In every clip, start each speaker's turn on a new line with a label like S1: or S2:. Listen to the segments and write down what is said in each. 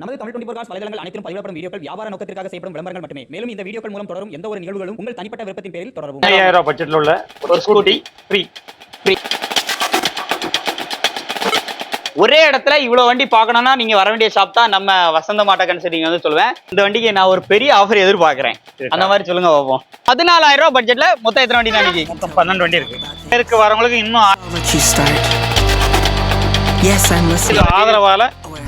S1: நமது Tamil twenty cos வலைதளங்கள் அனைத்தும் பதிவிடப்படும் வீடியோக்கள் வியாபார நோக்கத்திற்காக செய்யப்படும் விளம்பரங்கள் மட்டுமே. மேலும் இந்த வீடியோக்கள் மூலம் தொடரும் எந்த ஒரு நிகழ்வுகளும் உங்கள் தனிப்பட்ட விருப்பத்தின் பேரில் தொடரவும்.
S2: ஐயாயிரம் ரூபாய் பட்ஜெட்ல உள்ள
S3: ஒரு ஸ்கூட்டி
S2: ஃப்ரீ
S3: ஒரே இடத்துல இவ்வளவு வண்டி பார்க்கணும்னா நீங்க வர வேண்டிய ஷாப் தான் நம்ம வசந்த மாட்ட கன்சல்டிங் வந்து சொல்லுவேன். இந்த வண்டிக்கு நான் ஒரு பெரிய ஆஃபர் எதிர்பார்க்கறேன். அந்த மாதிரி சொல்லுங்க பார்ப்போம் பதினாலாயிரம் ரூபாய் பட்ஜெட்ல மொத்தம் எத்தனை வண்டி இன்னைக்கு?
S2: மொத்தம் பன்னெண்டு வண்டி இருக்கு. பேருக்கு வரவங்களுக்கு இன்னும். ஆதரவால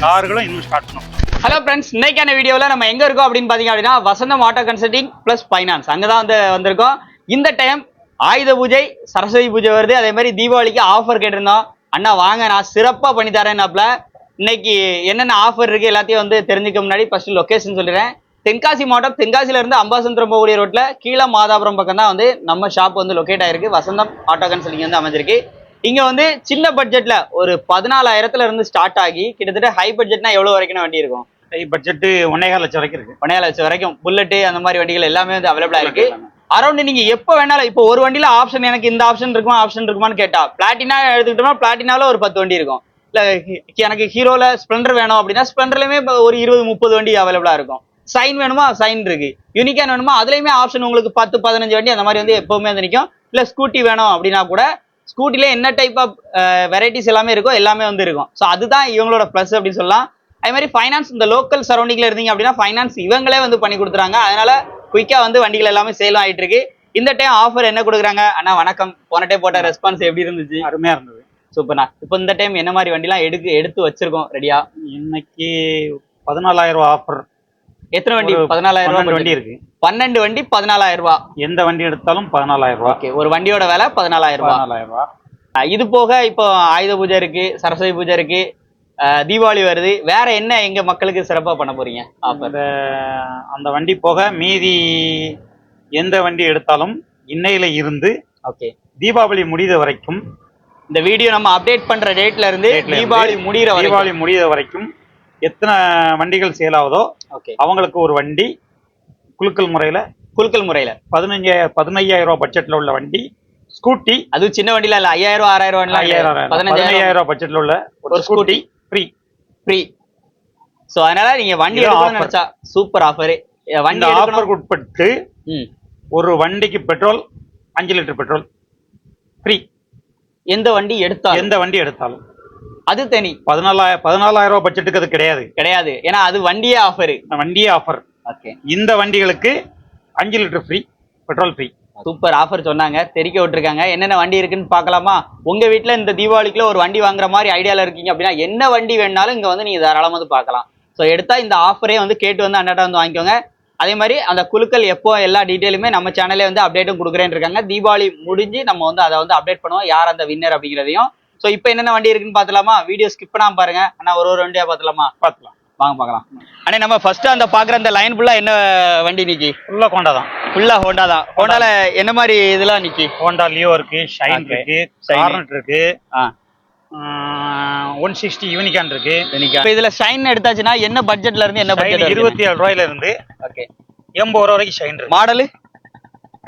S2: கார்களும் இன்னும் ஸ்டார்ட் பண்ணும்
S3: ஹலோ ஃப்ரெண்ட்ஸ் இன்னைக்கான வீடியோவில் நம்ம எங்க இருக்கோம் அப்படின்னு பார்த்தீங்க அப்படின்னா Vasantham auto consulting plus finance அங்கே தான் வந்து வந்திருக்கோம். இந்த டைம் ஆயுத பூஜை சரஸ்வதி பூஜை வருது. அதே மாதிரி தீபாவளிக்கு ஆஃபர் கேட்டிருந்தோம். அண்ணா வாங்க நான் சிறப்பாக பண்ணி தரேன்னாப்ல. இன்னைக்கு என்னென்ன ஆஃபர் இருக்கு எல்லாத்தையும் வந்து தெரிஞ்சுக்க முன்னாடி ஃபர்ஸ்ட் லொகேஷன் சொல்லிடுறேன். தென்காசி மாவட்டம் தென்காசியிலேருந்து அம்பாசந்திரம் போகக்கூடிய ரோட்டில் கீழே மாதாபுரம் பக்கம் தான் வந்து நம்ம ஷாப் வந்து லொக்கேட் ஆயிருக்கு. வசந்தம் ஆட்டோ கன்சல்டிங் வந்து அமைஞ்சிருக்கு. இங்க வந்து சின்ன பட்ஜெட்ல ஒரு பதினாலாயிரத்துல இருந்து ஸ்டார்ட் ஆகி கிட்டத்தட்ட ஹை பட்ஜெட்னா எவ்வளவு வரைக்கும் வண்டி இருக்கும்?
S2: பட்ஜெட்டு ஒன்னேகால் லட்சம் வரைக்கும் இருக்கு.
S3: ஒன்னே லட்சம் வரைக்கும் புல்லட்டு அந்த மாதிரி வண்டிகள் எல்லாமே வந்து அவைலபிளா இருக்கு. அரௌண்ட் நீங்க எப்போ வேணாலும் இப்போ ஒரு வண்டியில ஆப்ஷன் எனக்கு இந்த ஆப்ஷன் இருக்குமா ஆப்ஷன் இருக்குமான்னு கேட்டா பிளாட்டினா எடுத்துக்கிட்டோம்னா பிளாட்டினால ஒரு பத்து வண்டி இருக்கும். இல்ல எனக்கு ஹீரோல ஸ்ப்ளெண்டர் வேணும் அப்படின்னா ஸ்ப்ளெண்டர்லயுமே ஒரு இருபது முப்பது வண்டி அவைலபிளா இருக்கும். சைன் வேணுமா? சைன் இருக்கு. யூனிகான் வேணுமா? அதுலயுமே ஆப்ஷன் உங்களுக்கு பத்து பதினஞ்சு வண்டி அந்த மாதிரி வந்து எப்பவுமே வந்து நிற்கும் இல்ல ஸ்கூட்டி வேணும் அப்படின்னா கூட ஸ்கூட்டில என்ன டைப் ஆஃப் வெரைட்டிஸ் எல்லாமே இருக்கோ எல்லாமே வந்து இருக்கும். ஸோ அதுதான் இவங்களோட ப்ளஸ் அப்படின்னு சொல்லலாம். அதே மாதிரி ஃபைனான்ஸ் இந்த லோக்கல் சரௌண்டிங்ல இருந்தீங்க அப்படின்னா ஃபைனான்ஸ் இவங்களே வந்து பண்ணி கொடுத்துறாங்க. அதனால குயிக்கா வந்து வண்டிகள் எல்லாமே சேலம் ஆயிட்டு இருக்கு. இந்த டைம் ஆஃபர் என்ன கொடுக்குறாங்க? அண்ணா வணக்கம். போன டைம் போட்ட ரெஸ்பான்ஸ் எப்படி இருந்துச்சு?
S2: அருமையா இருந்தது.
S3: சூப்பர்ண்ணா இப்போ இந்த டைம் என்ன மாதிரி வண்டிலாம் எடுத்து எடுத்து வச்சிருக்கோம்? ரெடியா
S2: இன்னைக்கு பதினாலாயிரம் ரூபாய் ஆஃபர்
S3: எத்தனை வண்டி? பதினாலாயிரம் ரூபாய்
S2: வண்டி இருக்கு.
S3: பன்னெண்டு வண்டி பதினாலாயிரம் ரூபாய்
S2: எந்த வண்டி எடுத்தாலும் பதினாலாயிரம் ரூபாய்
S3: ஓகே ஒரு வண்டியோட விலை பதினாலாயிரம் ரூபாய்
S2: பதினாலாயிரம் ரூபாய்
S3: இது போக இப்போ ஆயுத பூஜை இருக்கு சரஸ்வதி பூஜை இருக்கு தீபாவளி வருது. வேற என்ன எங்க மக்களுக்கு சிறப்பா பண்ண போறீங்க?
S2: அந்த அந்த வண்டி போக மீதி எந்த வண்டி எடுத்தாலும் இன்னையில இருந்து
S3: ஓகே.
S2: தீபாவளி முடித வரைக்கும்
S3: இந்த வீடியோ நம்ம அப்டேட் பண்ற டேட்ல இருந்து தீபாவளி வரைக்கும்.
S2: தீபாவளி முடித வரைக்கும் எத்தனை வண்டிகள் சேல் ஆகுதோ
S3: ஓகே.
S2: அவங்களுக்கு ஒரு வண்டி குலுக்கல் முறையில
S3: குலுக்கல் முறையில.
S2: பதினஞ்சாயிரம் பதினையாயிரம் ரூபாய் பட்ஜெட்ல உள்ள வண்டி ஸ்கூட்டி
S3: அது சின்ன வண்டில இல்ல ஐயாயிரம் ரூபா ஆறாயிரம் ரூபாய்
S2: ஐயாயிரம்
S3: பதினஞ்சாயிரம்.
S2: ரூபாய் பட்ஜெட்ல உள்ள
S3: ஒரு
S2: ஸ்கூட்டி ஃப்ரீ
S3: ஃப்ரீ சோ அதனால நீங்க வண்டி எடுக்கணும்னு. நினைச்சா சூப்பர் ஆஃபர் வண்டி
S2: ஆஃபருக்கு உட்பட்டு. ஒரு வண்டிக்கு பெட்ரோல் அஞ்சு லிட்டர் பெட்ரோல் ஃப்ரீ
S3: எந்த வண்டி எடுத்தாலும்.
S2: எந்த வண்டி எடுத்தாலும்.
S3: அது தனி.
S2: பதினாலாயிரம் பதினாலாயிரம் ரூபாய் பட்ஜெட்டுக்கு அது கிடையாது.
S3: கிடையாது. ஏன்னா அது வண்டியே ஆஃபர்
S2: வண்டியே ஆஃபர்
S3: ஓகே
S2: இந்த வண்டிகளுக்கு அஞ்சு litre free petrol free
S3: super offer சொன்னாங்க. தெரிக்க விட்டுருக்காங்க. என்னென்ன வண்டி இருக்குன்னு பார்க்கலாமா? உங்க வீட்டில் இந்த தீபாவளிக்குள்ள ஒரு வண்டி வாங்குற மாதிரி ஐடியாவில் இருக்கீங்க அப்படின்னா என்ன வண்டி வேணாலும் இங்கே வந்து நீங்கள் தாராளமாக வந்து பார்க்கலாம். ஸோ எடுத்தால் இந்த ஆஃபரே வந்து கேட்டு வந்து அண்ணாட்ட வந்து வாங்கிக்கோங்க. அதே மாதிரி அந்த குழுக்கள் எப்போ எல்லா டீட்டெயிலுமே நம்ம சேனலே வந்து அப்டேட்டும் கொடுக்குறேன்னு இருக்காங்க. தீபாவளி முடிஞ்சு நம்ம வந்து அதை வந்து அப்டேட் பண்ணுவோம். யார் அந்த வின்னர் அப்படிங்கிறதையும். ஸோ இப்போ என்னென்ன வண்டி இருக்குன்னு பார்த்துலாமா வீடியோ ஸ்கிப் பண்ணாமல் பாருங்க. ஆனால் ஒரு ஒரு வண்டியாக பார்த்துலாமா
S2: பார்த்துலாம்
S3: வாங்க பார்க்கலாம். அண்ணே நம்ம ஃபர்ஸ்ட் அந்த பார்க்குற அந்த லைன் ஃபுல்லா என்ன வண்டி நிக்கி?
S2: ஃபுல்லாக கொண்டா தான்.
S3: ஃபுல்லா ஹோண்டா தான். ஹோண்டால என்ன மாதிரி இதெல்லாம் நிக்கி?
S2: ஹோண்டா லியோ இருக்கு ஷைன். இருக்கு. கார்னட் இருக்கு ஒன் சிக்ஸ்டி யூனிகான் இருக்கு.
S3: இப்போ இதுல ஷைன் எடுத்தாச்சுன்னா என்ன பட்ஜெட்ல இருந்து என்ன பட்ஜெட்
S2: இருபத்தி ஏழு ரூபாயில இருந்து
S3: ஓகே
S2: எண்பது ரூபா வரைக்கும் ஷைன் இருக்கு.
S3: மாடலு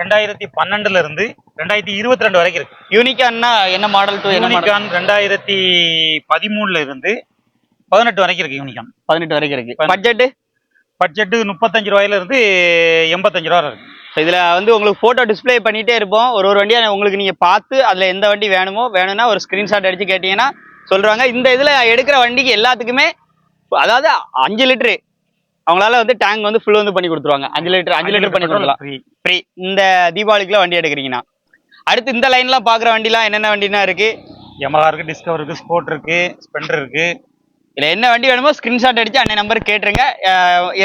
S2: ரெண்டாயிரத்தி பன்னெண்டுல இருந்து ரெண்டாயிரத்தி இருபத்தி ரெண்டு வரைக்கும் இருக்கு.
S3: யூனிகான்னா என்ன மாடல் டு
S2: யூனிகான் ரெண்டாயிரத்தி பதிமூணுல இருந்து பதினெட்டு வரைக்கும் இருக்கு யூனிகான்
S3: பதினெட்டு வரைக்கும் இருக்கு. பட்ஜெட்
S2: பட்ஜெட்டு முப்பத்தஞ்சு ரூபாயில இருந்து எண்பத்தஞ்சு ரூபா இருக்கு.
S3: இதுல வந்து உங்களுக்கு போட்டோ டிஸ்ப்ளே பண்ணிட்டே இருப்போம். ஒரு ஒரு வண்டியா உங்களுக்கு நீங்க பார்த்து அதுல எந்த வண்டி வேணுமோ வேணும்னா ஒரு ஸ்கிரீன்ஷாட் அடிச்சு கேட்டீங்கன்னா சொல்றாங்க. இந்த இதுல எடுக்கிற வண்டிக்கு எல்லாத்துக்குமே அதாவது அஞ்சு லிட்டரு அவங்களால வந்து டேங்க் வந்து ஃபுல் வந்து பண்ணி கொடுத்துருவாங்க. அஞ்சு லிட்டர் அஞ்சு லிட்டர் பண்ணி கொடுக்கலாம்
S2: ஃப்ரீ
S3: இந்த தீபாவளிக்குள்ள வண்டி எடுக்கிறீங்கன்னா. அடுத்து இந்த லைன்லாம் பாக்குற வண்டிலாம் என்னென்ன வண்டினா இருக்கு?
S2: யமஹா இருக்கு டிஸ்கவர் இருக்கு ஸ்போர்ட் இருக்கு ஸ்பெண்டர் இருக்கு.
S3: இதுல என்ன வண்டி வேணுமோ ஸ்கிரீன்ஷாட் அடிச்சு அண்ணன் நம்பர் கேட்டுருங்க.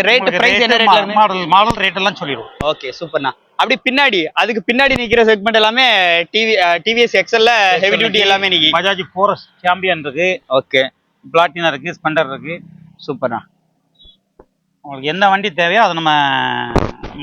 S3: ரேட் பிரைஸ் என்ன ரேட்ல
S2: மாடல் மாடல் ரேட் எல்லாம் சொல்லிடுவோம்.
S3: ஓகே சூப்பர்ண்ணா அப்படி பின்னாடி அதுக்கு பின்னாடி நிக்கிற செக்மெண்ட் எல்லாமே டிவி டிவிஎஸ் எக்ஸல்ல ஹெவி டியூட்டி எல்லாமே நிக்கி.
S2: பஜாஜ் ஃபோரஸ்ட் சாம்பியன் இருக்கு.
S3: ஓகே
S2: பிளாட்டினா இருக்கு ஸ்பெண்டர் இருக்கு.
S3: சூப்பர்ண்ணா
S2: உங்களுக்கு என்ன வண்டி தேவையோ அதை நம்ம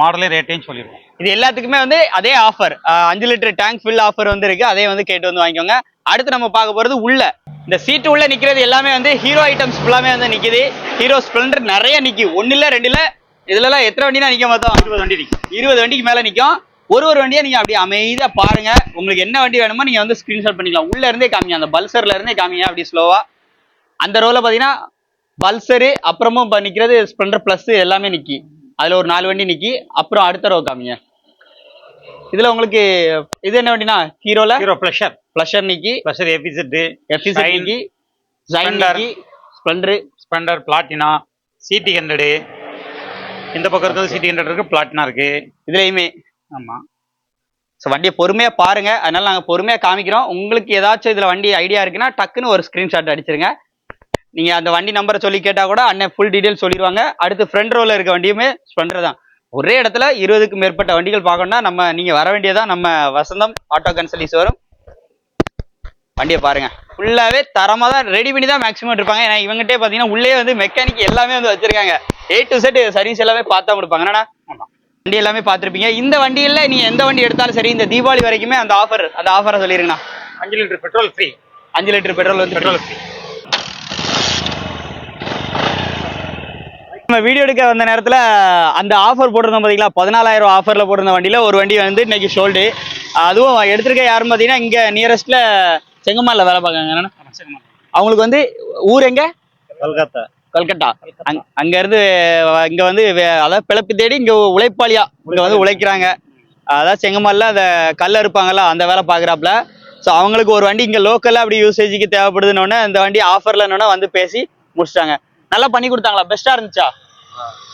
S2: மாடலே ரேட்டையும் சொல்லிடுவோம்.
S3: இது எல்லாத்துக்குமே வந்து அதே ஆஃபர் அஞ்சு லிட்டர் டேங்க் ஃபில் ஆஃபர் வந்து இருக்கு. அதே வந்து கேட்டு வந்து வாங்கிக்கோங்க. அடுத்து நம்ம பார்க்க போறது உள்ள. இந்த சீட்டு உள்ள நிக்கிறது எல்லாமே வந்து ஹீரோ ஐட்டம்ஸ் ஃபுல்லாமே வந்து நிக்குது. ஹீரோ ஸ்ப்ளெண்டர் நிறைய நிற்கி ஒன்னு இல்ல ரெண்டு இல்ல இதுல எல்லாம் எத்தனை வண்டினா நிக்க மொத்தம்
S2: இருபது வண்டி இருக்கு
S3: இருபது வண்டிக்கு மேல நிக்கும். ஒரு ஒரு வண்டியா நீங்க அப்படியே அமைதியா பாருங்க. உங்களுக்கு என்ன வண்டி வேணுமோ நீங்க வந்து ஸ்கிரீன்ஷாட் பண்ணிக்கலாம். உள்ள இருந்தே காமிங்க. அந்த பல்சர்ல இருந்தே காமிங்க அப்படி ஸ்லோவா அந்த ரோல பாத்தீங்கன்னா பல்சரு அப்புறமும் இப்போ நிற்கிறது ஸ்ப்ளெண்டர் ப்ளஸ் எல்லாமே நிக்கி. அதில் ஒரு நாலு வண்டி நிக்கி. அப்புறம் அடுத்த ரோ காமிங்க. இதில் உங்களுக்கு இது என்ன வண்டினா ஹீரோல?
S2: ஹீரோ பிளஷர்
S3: ப்ளஷர் நிக்கி
S2: பிளஷர் எபிசெட் Shine,
S3: நிக்கி ஜைன். நிக்கி Splendor
S2: Splendor Platina CT hundred இந்த பக்கம் இருக்கிறது சிடி ஹண்ட்ரட் இருக்கு பிளாட்டினா இருக்கு.
S3: இதுலேயுமே.
S2: ஆமா.
S3: ஸோ வண்டியை பொறுமையாக பாருங்க. அதனால நாங்கள் பொறுமையாக காமிக்கிறோம். உங்களுக்கு ஏதாச்சும் இதில் வண்டி ஐடியா இருக்குன்னா டக்குன்னு ஒரு ஸ்க்ரீன்ஷாட் அடிச்சிருங்க. நீங்கள் அந்த வண்டி நம்பரை சொல்லி கேட்டால் கூட அண்ணன் ஃபுல் டீடைல் சொல்லிடுவாங்க அடுத்து ஃப்ரண்ட் ரோவில் இருக்க வண்டியுமே ஸ்ப்ளெண்டர் தான். ஒரே இடத்துல இருபதுக்கும் மேற்பட்ட வண்டிகள் பார்க்கணும்னா நம்ம நீங்கள் வர வேண்டியதான் நம்ம வசந்தம் ஆட்டோ கன்சல்டிஸ் வரும். வண்டியை பாருங்க. ஃபுல்லாகவே தரமாக தான் ரெடி பண்ணி தான் மேக்ஸிமம் இருப்பாங்க ஏன்னா இவங்ககிட்டே பார்த்தீங்கன்னா உள்ளே வந்து மெக்கானிக் எல்லாமே வந்து வச்சிருக்காங்க. ஏ டு செட் சர்வீஸ் எல்லாமே பார்த்தா கொடுப்பாங்க.
S2: ஆமா.
S3: வண்டி எல்லாமே பார்த்துருப்பீங்க. இந்த வண்டியில் நீங்க எந்த வண்டி எடுத்தாலும் சரி இந்த தீபாவளி வரைக்குமே அந்த ஆஃபர் அந்த ஆஃபரை சொல்லிருங்கண்ணா.
S2: அஞ்சு லிட்டர் பெட்ரோல் ஃப்ரீ
S3: அஞ்சு லிட்டர் பெட்ரோல் வந்து
S2: பெட்ரோல் ஃப்ரீ
S3: நம்ம வீடியோ எடுக்க வந்த நேரத்தில் அந்த ஆஃபர் போட்டிருந்தோம் பார்த்தீங்களா பதினாலாயிரம் ஆஃபரில் போட்டிருந்த வண்டியில் ஒரு வண்டி வந்து இன்னைக்கு ஷோல்டு அதுவும் எடுத்திருக்க யாருன்னு பார்த்தீங்கன்னா இங்கே நியரஸ்ட்டில் செங்கமாலில் வேலை பார்க்காங்க என்னன்னா அவங்களுக்கு வந்து ஊர் எங்க?
S2: கல்கத்தா.
S3: கல்கட்டா அங் அங்க இருந்து இங்க வந்து அதாவது பிழைப்பு தேடி இங்க உழைப்பாளியா. இங்க வந்து உழைக்கிறாங்க. அதாவது செங்கமல்ல அந்த கல் இருப்பாங்கல்ல அந்த வேலை பாக்குறாப்புல ஸோ அவங்களுக்கு ஒரு வண்டி இங்க லோக்கல்ல அப்படி யூசேஜுக்கு தேவைப்படுதுன்னு இந்த வண்டி ஆஃபர்ல வந்து பேசி முடிச்சிட்டாங்க. நல்லா பண்ணி கொடுத்தாங்களா? பெஸ்டா இருந்துச்சா?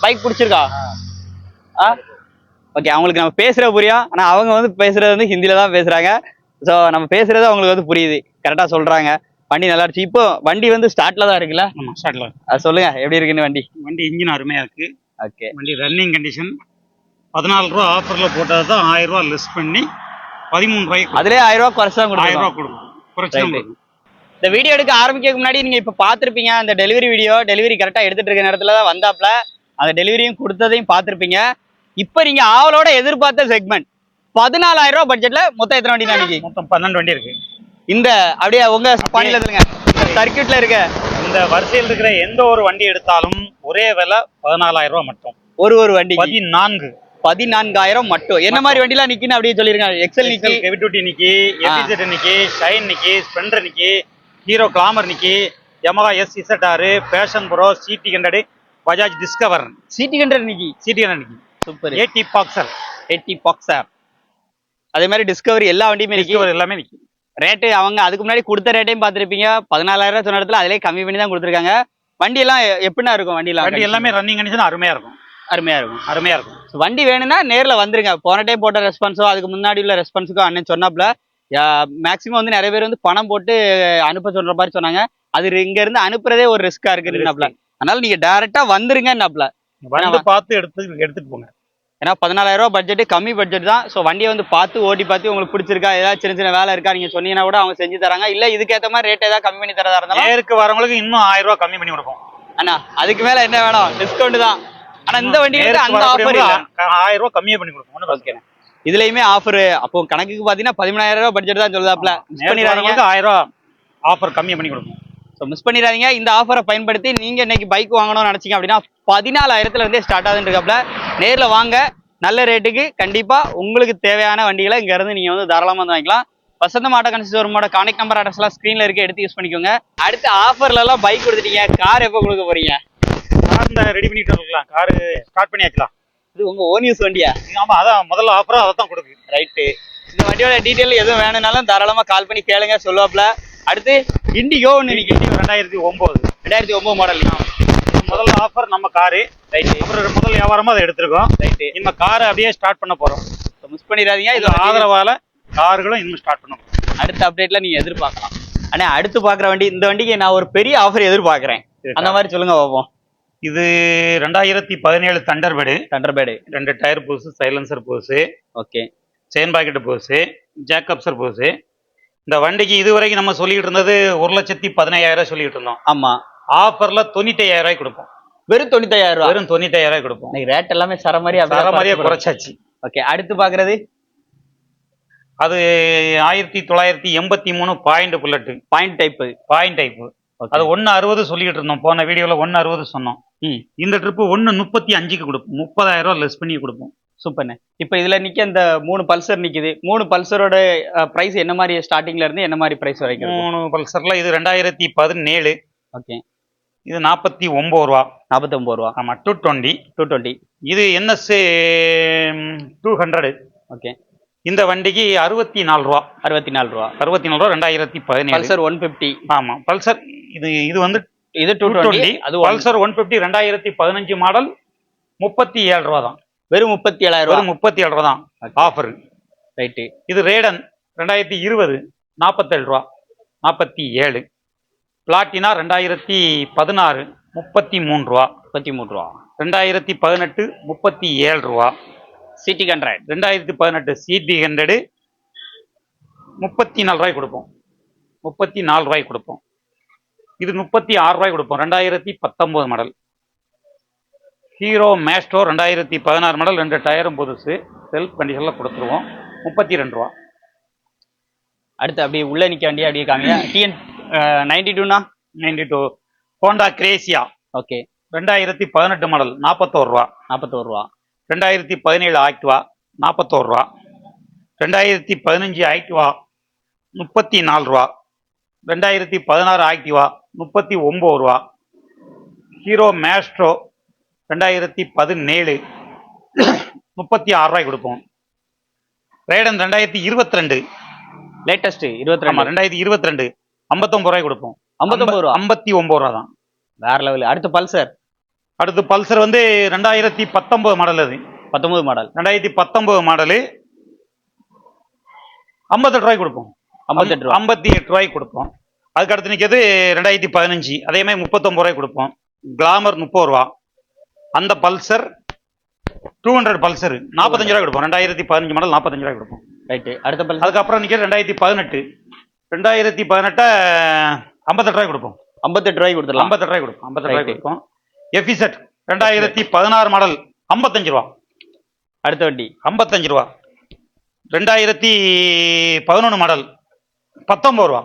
S3: பைக் பிடிச்சிருக்கா? ஆ? ஓகே அவங்களுக்கு நம்ம பேசுற புரியும். ஆனா அவங்க வந்து பேசுறது வந்து ஹிந்தில தான் பேசுறாங்க. ஸோ நம்ம பேசுறது அவங்களுக்கு வந்து புரியுது. கரெக்டா சொல்றாங்க. வண்டி நல்லா இருந்துச்சு. இப்போ வண்டி வந்து ஸ்டார்ட்ல தான் இருக்குல்ல?
S2: ஆமா ஸ்டார்ட்ல
S3: சொல்லுங்க. எப்படி இருக்குன்னு வண்டி?
S2: வண்டி இன்ஜின் அருமையா இருக்கு.
S3: ஓகே
S2: வண்டி ரன்னிங் கண்டிஷன் பதினாலு ரூபா ஆஃபர்ல போட்டது தான் ஆயிரம் ரூபா லெஸ் பண்ணி பதிமூணு ரூபாய்க்கு
S3: அதுலயே ஆயிரம் ரூபாய் குறைச்சு
S2: ஆயிரம் ரூபா கொடுக்கும் குறைச்சு.
S3: இந்த வீடியோ எடுக்க ஆரம்பிக்கிறதுக்கு முன்னாடி நீங்க இப்ப பாத்திருப்பீங்க அந்த டெலிவரி வீடியோ டெலிவரி கரெக்டா எடுத்துட்டு இருக்க நேரத்துல தான் வந்தாப்ல அந்த டெலிவரியும் கொடுத்ததையும் பார்த்திருப்பீங்க. இப்போ நீங்க ஆவலோட எதிர்பார்த்த செக்மெண்ட் பதினாலாயிரம் ரூபாய் பட்ஜெட்ல மொத்தம் எத்தனை வண்டி நினைக்கி
S2: மொத்தம் பன்னெண்டு வண்டி இருக்கு.
S3: இந்த அப்படியே உங்க பாணியில சொல்லுங்க சர்க்கியூட்ல இருக்க.
S2: இந்த வரிசையில் இருக்கிற எந்த ஒரு வண்டி எடுத்தாலும் ஒரே விலை பதினாலாயிரம் ரூபாய் மட்டும்.
S3: ஒரு ஒரு வண்டி.
S2: பதினான்கு.
S3: பதினான்காயிரம் மட்டும். என்ன மாதிரி வண்டிலாம் நிக்கின்னு அப்படியே சொல்லிருங்க. எக்ஸல் நிக்கி.
S2: ஹெவி டியூட்டி நிக்கி எபிசெட் நிக்கி ஷைன் நிக்கி ஸ்பெண்டர் நிக்கி ஹீரோ கிளாமர் நிக்கி யமகா எஸ் இசட் ஆறு Passion Pro CT hundred Bajaj Discover
S3: CT hundred Nikki?
S2: CD hundred Nikki.
S3: Super.
S2: AT Boxer
S3: eighty Boxer அதே மாதிரி டிஸ்கவரி எல்லா வண்டியுமே நிக்கி.
S2: எல்லாமே நிக்கி.
S3: ரேட்டு அவங்க அதுக்கு முன்னாடி கொடுத்த ரேட்டையும் பார்த்துருப்பீங்க. பதினாலாயிரம் சொன்ன இடத்துல அதிலே கம்மி பண்ணி தான் கொடுத்துருக்காங்க. வண்டி எல்லாம் எ- எப்படிண்ணா இருக்கும் வண்டிலாம்
S2: வண்டி எல்லாமே ரன்னிங் கண்டிஷன் அருமையா இருக்கும்.
S3: அருமையா இருக்கும்.
S2: அருமையா இருக்கும்.
S3: வண்டி வேணும்னா நேர்ல வந்துருங்க. போன டைம் போட்ட ரெஸ்பான்ஸோ அதுக்கு முன்னாடி உள்ள ரெஸ்பான்ஸுக்கும் அண்ணன் சொன்னாப்ல மேக்ஸிமம் வந்து நிறைய பேர் வந்து பணம் போட்டு அனுப்ப சொல்ற மாதிரி சொன்னாங்க. அது இங்க இருந்து அனுப்புறதே ஒரு ரிஸ்கா இருக்குன்னாப்ல அதனால நீங்க டைரக்டா வந்துருங்கன்னாப்ல
S2: வந்து பார்த்து எடுத்து எடுத்துட்டு போங்க.
S3: ஏன்னா பதினாலாயிரம் ரூபாய் பட்ஜெட் கம்மி பட்ஜெட் தான். ஸோ வண்டியை வந்து பார்த்து ஓட்டி பார்த்து உங்களுக்கு பிடிச்சிருக்கா? ஏதாவது சின்ன சின்ன வேலை இருக்கா? நீங்க சொன்னீங்கன்னா கூட அவங்க செஞ்சு தராங்க. இல்ல இதுக்கேற்ற மாதிரி ரேட் ஏதாவது கம்மி பண்ணி தரதா இருந்தாலும்
S2: நேருக்கு வரவங்களுக்கு இன்னும் ஆயிரம் ரூபாய் கம்மி பண்ணி கொடுப்போம்.
S3: அண்ணா அதுக்கு மேல என்ன வேணும்? டிஸ்கவுண்ட் தான். ஆனா இந்த
S2: நேருக்கு
S3: அந்த ஆஃபர்
S2: ஆயிரம் ரூபாய் கம்மியா பண்ணி கொடுப்போம்.
S3: ஓகே இதுலயுமே ஆஃபர் அப்போ கணக்குக்கு பாத்தீங்கன்னா பதிமூணாயிரம் ரூபாய் பட்ஜெட் தான் சொல்லுதாப்ல மிஸ்
S2: வரவங்களுக்கு ஆயிரம் ரூபாய் ஆஃபர் கம்மியா பண்ணி கொடுப்போம்
S3: ஸோ மிஸ் பண்ணிடாதீங்க. இந்த ஆஃபரை பயன்படுத்தி நீங்க இன்னைக்கு பைக் வாங்கணும்னு நினைச்சீங்க அப்படின்னா பதினாலாயிரத்துல இருந்தே ஸ்டார்ட் ஆகுதுன்னு இருக்காப்ல நேர்ல வாங்க. நல்ல ரேட்டுக்கு கண்டிப்பா உங்களுக்கு தேவையான வண்டிகளை இங்க இருந்து நீங்க வந்து தாராளமா வந்து வாங்கிக்கலாம். வசந்த மாட்ட கன்சிஸ்டோரமோட கான்டெக்ட் நம்பர் அட்ரஸ் எல்லாம் ஸ்க்ரீன்ல இருக்கு. எடுத்து யூஸ் பண்ணிக்கோங்க. அடுத்த ஆஃபர்ல எல்லாம் பைக் கொடுத்துட்டீங்க. கார் எப்போ கொடுக்க போறீங்க?
S2: கார் ரெடி பண்ணிட்டு இருக்கலாம் கார் ஸ்டார்ட் பண்ணி வைக்கலாம்.
S3: இது உங்க ஓன் யூஸ் வண்டியா?
S2: ஆமா அதான் முதல்ல ஆஃபரா அதை தான் கொடுக்கு.
S3: ரைட்டு இந்த வண்டியோட டீட்டெயில் எதுவும் வேணும்னாலும் தாராளமா கால் பண்ணி கேளுங்க சொல்லுவாப்ல அடுத்து இண்டிகோ ஒன்று இன்னைக்கு
S2: இன்னைக்கு ரெண்டாயிரத்தி ஒன்பது
S3: ரெண்டாயிரத்தி ஒன்பது மாடல்
S2: முதல்ல ஆஃபர் நம்ம காரு
S3: ரைட்டு
S2: அப்புறம் முதல் வியாபாரமா அதை எடுத்திருக்கோம்.
S3: ரைட்டு
S2: இனிமே காரை அப்படியே ஸ்டார்ட் பண்ண போறோம்.
S3: மிஸ் பண்ணிடாதீங்க. இது
S2: ஆதரவால கார்களும் இன்னும் ஸ்டார்ட் பண்ண போறோம்.
S3: அடுத்த அப்டேட்ல நீங்க எதிர்பார்க்கலாம். அண்ணா அடுத்து பாக்குற வண்டி இந்த வண்டிக்கு நான் ஒரு பெரிய ஆஃபர் எதிர்பார்க்கறேன். அந்த மாதிரி சொல்லுங்க பாப்போம்
S2: இது ரெண்டாயிரத்தி பதினேழு தண்டர்பேடு
S3: தண்டர்பேடு
S2: ரெண்டு டயர் புதுசு சைலன்சர் புதுசு
S3: ஓகே.
S2: செயின் பாக்கெட் புதுசு ஜேக்கப்சர் புதுசு இந்த வண்டிக்கு இதுவரைக்கும் நம்ம சொல்லிட்டு இருந்தது ஒரு லட்சத்தி பதினையாயிரம் சொல்லிட்டு இருந்தோம்.
S3: ஆமா.
S2: ஆஃபர்ல தொண்ணூத்தி ஐயாயிரம் ரூபாய் கொடுப்போம்.
S3: வெறும் தொண்ணூத்தாயிரம் ரூபாய்
S2: வெறும் தொண்ணூத்தி ஐயாயிரம் ரூபாய் கொடுப்போம்.
S3: இன்னைக்கு ரேட் எல்லாமே சர மாதிரி
S2: தர மாதிரியே குறைச்சாச்சு.
S3: ஓகே அடுத்து பாக்குறது?
S2: அது ஆயிரத்தி தொள்ளாயிரத்தி எண்பத்தி மூணு point bullet.
S3: Point type
S2: point type அது ஒன்னு அறுபது சொல்லிட்டு இருந்தோம். போன வீடியோல ஒன்னு அறுபது சொன்னோம். இந்த ட்ரிப்பு ஒன்னு முப்பத்தி அஞ்சுக்கு கொடுப்போம் முப்பதாயிரம் ரூபாய் லெஸ் பண்ணி கொடுப்போம்.
S3: சூப்பர்ண்ணே இப்போ இதுல நிக்க இந்த மூணு பல்சர் நிக்குது. மூணு பல்சரோட பிரைஸ் என்ன மாதிரி ஸ்டார்டிங்ல இருந்து என்ன மாதிரி பிரைஸ் வரைக்கும்
S2: மூணு பல்சர்ல இது ரெண்டாயிரத்தி பதினேழு.
S3: ஓகே
S2: இது நாற்பத்தி ஒம்பது ரூபா.
S3: நாற்பத்தொம்பது ரூபா.
S2: ஆமாம் டூ டுவெண்ட்டி
S3: டூ டுவெண்ட்டி
S2: இது என்எஸ் டூ ஹண்ட்ரடு
S3: ஓகே
S2: இந்த வண்டிக்கு அறுபத்தி நாலு ரூபா.
S3: அறுபத்தி நாலு ரூபா.
S2: அறுபத்தி நாலு ரூபா ரெண்டாயிரத்தி பதினேழு.
S3: Pulsar one fifty.
S2: ஆமாம் பல்சர் இது இது வந்து
S3: இது டூ டுவெண்ட்டி அது
S2: பல்சர் ஒன் ஃபிஃப்டி ரெண்டாயிரத்தி பதினஞ்சு மாடல் முப்பத்தி ஏழு ரூபா தான்.
S3: வெறும் முப்பத்தி ஏழாயிரம் ரூபா.
S2: முப்பத்தி ஏழு ரூபா தான் ஆஃபர்.
S3: ரைட்டு
S2: இது ரேடன் ரெண்டாயிரத்தி இருபது நாற்பத்தேழு ரூபா. நாற்பத்தி ஏழு பிளாட்டினா ரெண்டாயிரத்தி பதினாறு முப்பத்தி மூணு ரூபா.
S3: முப்பத்தி மூணு ரூபா.
S2: ரெண்டாயிரத்தி பதினெட்டு முப்பத்தி ஏழு ரூபா.
S3: சிட்டி ஹண்ட்ரட்
S2: ரெண்டாயிரத்தி பதினெட்டு சிபி ஹண்ட்ரடு முப்பத்தி நாலு ரூபாய் கொடுப்போம். முப்பத்தி நாலு ரூபாய் கொடுப்போம். இது முப்பத்தி ஆறு ரூபாய் கொடுப்போம். ரெண்டாயிரத்தி பத்தொம்போது மாடல் ஹீரோ மேஸ்டோ ரெண்டாயிரத்தி பதினாறு மாடல் ரெண்டு டயரும் புதுசு. செல்ஃப் கண்டிஷனில் கொடுத்துருவோம். முப்பத்தி ரெண்டு ரூபா.
S3: அடுத்து அப்படியே உள்ள நிக்க வேண்டிய அப்படியே காமிங்க. டிஎன் நைன்டி டூனா
S2: ninety two Honda Grazia
S3: okay
S2: ரெண்டாயிரத்தி பதினெட்டு மாடல் நாற்பத்தோரு ரூபா.
S3: நாற்பத்தோரு ரூபா.
S2: ரெண்டாயிரத்தி பதினேழு ஆக்டிவா நாற்பத்தோரு ரூபா. ரெண்டாயிரத்தி பதினஞ்சு ஆக்டிவா முப்பத்தி நாலு ரூபா. ரெண்டாயிரத்தி பதினாறு ஆக்டிவா முப்பத்தி ஒம்பது ரூபா. ஹீரோ மேஸ்ட்ரோ ரெண்டாயிரத்தி பதினேழு முப்பத்தி ஆறு ரூபாய் கொடுப்போம். ரேடன் ரெண்டாயிரத்தி இருபத்தி ரெண்டு.
S3: லேட்டஸ்ட் இருபத்தி ரெண்டு.
S2: ரெண்டாயிரத்தி இருபத்தி ரெண்டு ஐம்பத்தொம்பது ரூபாய் கொடுப்போம்.
S3: 59 ரூபா.
S2: ஐம்பத்தி ஒம்பது ரூபா தான்.
S3: வேற லெவல் அடுத்து பல்சர்.
S2: அடுத்து பல்சர் வந்து ரெண்டாயிரத்தி பத்தொன்பது மாடல் அது.
S3: பத்தொன்பது மாடல்
S2: ரெண்டாயிரத்தி பத்தொன்பது மாடலு ஐம்பத்தெட்டு ரூபாய் கொடுப்போம்.
S3: ஐம்பத்தெட்டு ரூபா.
S2: ஐம்பத்தி எட்டு ரூபாய்க்கு கொடுப்போம். அதுக்கு அடுத்து நிற்கிறது ரெண்டாயிரத்தி பதினஞ்சு. அதே மாதிரி முப்பத்தொம்பது ரூபாய்க்கு கொடுப்போம். கிளாமர் முப்பது ரூபா. அந்த பல்சர் டூ ஹண்ட்ரட் பல்சர். நாற்பத்தஞ்சு ரூபாய் கொடுப்போம். ரெண்டாயிரத்தி பதினஞ்சு மாடல் நாற்பத்தஞ்சு ரூபாய் கொடுப்போம்.
S3: ரைட்டு அடுத்த பல்சர்.
S2: அதுக்கப்புறம் நிற்கிறது ரெண்டாயிரத்தி பதினெட்டு. ரெண்டாயிரத்தி பதினெட்டை ஐம்பத்தெட்டு ரூபாய் கொடுப்போம்.
S3: ஐம்பத்தெட்டு ரூபாய்க்கு கொடுத்துடலாம்.
S2: ஐம்பத்தெட்டு ரூபாய் கொடுப்போம். ஐம்பத்தெட்டு ரூபாய். கொடுப்போம். எஃபிசெட் ரெண்டாயிரத்தி பதினாறு மாடல் ஐம்பத்தஞ்சு ரூபா.
S3: அடுத்த வண்டி.
S2: ஐம்பத்தஞ்சு ரூபா. ரெண்டாயிரத்தி பதினொன்று மாடல் பத்தொம்பது ரூபா.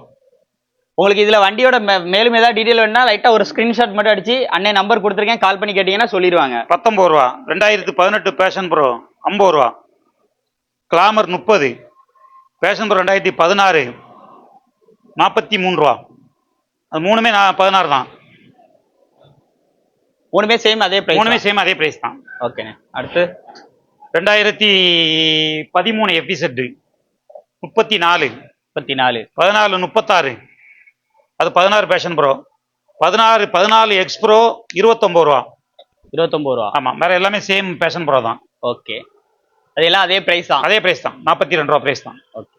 S3: உங்களுக்கு இதுல வண்டியோட மேலும் ஏதாவது டீடைல் வேணும்னா லைட்டா ஒரு ஸ்கிரீன்ஷாட் மட்டும் அடிச்சு அண்ணே நம்பர் கொடுத்துருக்கேன் கால் பண்ணி கேட்டீங்கன்னா சொல்லிடுவாங்க.
S2: பத்தொம்பது ரூபா. ரெண்டாயிரத்தி பதினெட்டு பேஷன் ப்ரோ ஐம்பது ரூபா. கிளாமர் முப்பது. பேஷன் ப்ரோ ரெண்டாயிரத்தி பதினாறு நாற்பத்தி மூணு ரூபா. அது மூணுமே நான் பதினாறு தான்.
S3: மூணுமே சேம் அதே
S2: மூணுமே
S3: பிரைஸ்
S2: சேம் அதே பிரைஸ் தான்.
S3: ஓகேண்ணே அடுத்து?
S2: ரெண்டாயிரத்தி பதிமூணு எபிசெட்டு முப்பத்தி நாலு
S3: முப்பத்தி நாலு
S2: பதினாலு முப்பத்தாறு. அது பதினாறு பேஷன் ப்ரோ பதினாறு பதினாலு எக்ஸ் ப்ரோ இருபத்தொம்பது ரூபா.
S3: இருபத்தொன்பது ரூபா.
S2: ஆமாம் வேற எல்லாமே சேம் பேஷன் ப்ரோ தான்.
S3: ஓகே அது எல்லாம் அதே பிரைஸ் தான்.
S2: அதே பிரைஸ் தான். நாற்பத்தி ரெண்டு ரூபா பிரைஸ் தான்.
S3: ஓகே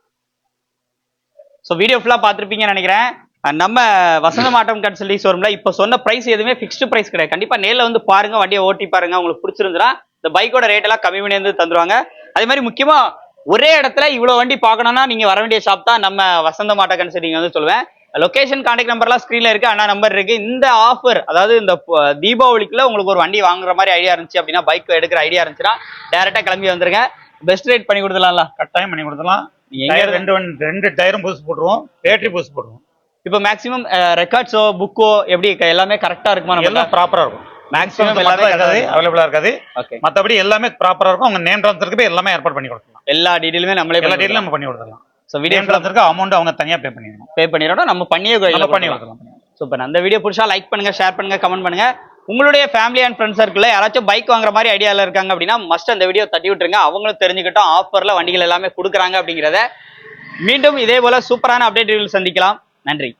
S3: ஸோ வீடியோ ஃபுல்லாக பார்த்துருப்பீங்கன்னு நினைக்கிறேன். நம்ம வசந்த மாட்டம் கன்சல்டி ஷோரூம்ல இப்போ சொன்ன பிரைஸ் எதுவுமே ஃபிக்ஸ்டு பிரைஸ் கிடையாது. கண்டிப்பா நேர்ல வந்து பாருங்க வண்டியை ஓட்டி பாருங்க உங்களுக்கு பிடிச்சிருந்துன்னா இந்த பைக்கோட ரேட் எல்லாம் கம்மி பண்ணி வந்து தந்துருவாங்க. அதே மாதிரி முக்கியமா ஒரே இடத்துல இவ்வளவு வண்டி பார்க்கணும்னா நீங்க வர வேண்டிய ஷாப் தான் நம்ம வசந்த மாட்ட கன்சல்டிங் வந்து சொல்லுவேன். லொகேஷன் கான்டாக்ட் நம்பர்லாம் ஸ்க்ரீன்ல இருக்கு அண்ணா நம்பர் இருக்கு. இந்த ஆஃபர் அதாவது இந்த தீபாவளிக்குள்ள உங்களுக்கு ஒரு வண்டி வாங்குற மாதிரி ஐடியா இருந்துச்சு அப்படின்னா பைக் எடுக்கிற ஐடியா இருந்துச்சுன்னா டேரக்டா கிளம்பி வந்துருங்க. பெஸ்ட் ரேட் பண்ணி கொடுத்துடலாம்ல.
S2: கட்டாயம் பண்ணி கொடுத்துலாம்
S3: நீங்க எங்க
S2: டயர்
S3: இருந்து-
S2: ரெண்டு ரெண்டு டயரும் புதுசு போட்டுருவோம். பேட்டரி புதுசு போட்டுருவோம்.
S3: இப்போ மேக்ஸிமம் ரெக்கார்ட்ஸோ புக்கோ எப்படி எல்லாமே கரெக்டா இருக்குமா நம்ம
S2: எல்லாம் ப்ராப்பரா இருக்கும்.
S3: மேக்ஸிமம் எல்லாமே
S2: இருக்காது அவைலபிளா இருக்காது.
S3: ஓகே
S2: மத்தபடி எல்லாமே ப்ராப்பரா இருக்கும். அவங்க நேம் ட்ரான்ஸ்ஃபருக்கு போய் எல்லாமே ஏற்பாடு பண்ணி கொடுக்கலாம்.
S3: எல்லா டீடைலுமே நம்மளே
S2: எல்லா டீட்டெயிலும் நம்ம பண்ணி கொடுத்துடலாம்.
S3: ஸோ வீடியோ
S2: ட்ரான்ஸ்ஃபருக்கு அமௌண்ட் அவங்க தனியா பே பண்ணிடணும்.
S3: பே பண்ணிடணும். நம்ம பண்ணியே
S2: பண்ணி கொடுக்கலாம்
S3: சூப்பர் அந்த வீடியோ பிடிச்சா லைக் பண்ணுங்க ஷேர் பண்ணுங்க கமெண்ட் பண்ணுங்க. உங்களுடைய ஃபேமிலி அண்ட் ஃப்ரெண்ட்ஸ் சர்க்கிளில் யாராச்சும் பைக் வாங்குற மாதிரி ஐடியால இருக்காங்க அப்படின்னா மஸ்ட் அந்த வீடியோ தட்டி விட்டுருங்க. அவங்களும் தெரிஞ்சுக்கிட்டோம். ஆஃபர்ல வண்டிகள் எல்லாமே கொடுக்குறாங்க அப்படிங்கிறத மீண்டும் இதே போல சூப்பரான அப்டேட் சந்திக்கலாம். நன்றி.